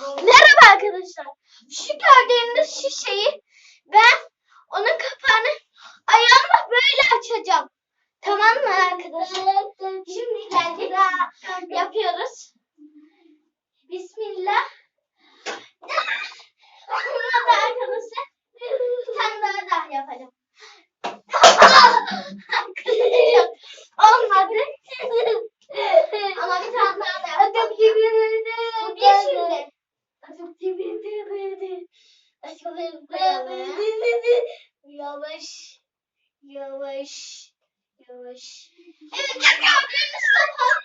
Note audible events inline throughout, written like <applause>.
Merhaba arkadaşlar. Şu gördüğünüz şişeyi ben onun kapağını ayağımla böyle açacağım. Tamam mı arkadaşlar? Yavaş. Yavaş. Yavaş. Evet gördüğünüz kapağı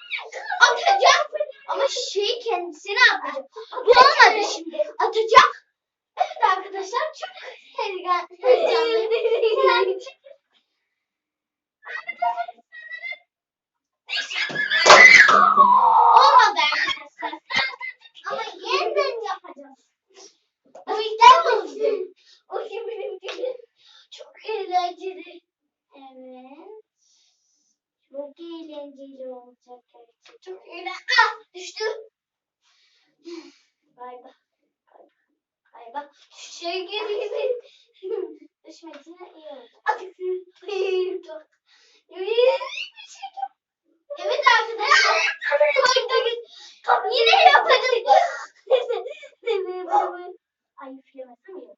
atacağım. Ama şeyi kendisine atacağım. Bu olmadı şimdi. Atacağım. Evet arkadaşlar çok heyecan, heyecanlıyım. <laughs> eğlenceli. Evet. Çok eğlenceli olacak gerçekten. Çok eğlenceli. Ah düştü. Bay bay. Bay bay. Şey Düşe gibi. <laughs> Düşmesine iyi oldu. Artık seni çok. Evet arkadaşlar. Yine yapacağız. <laughs> Ay üflemesem iyi olacak.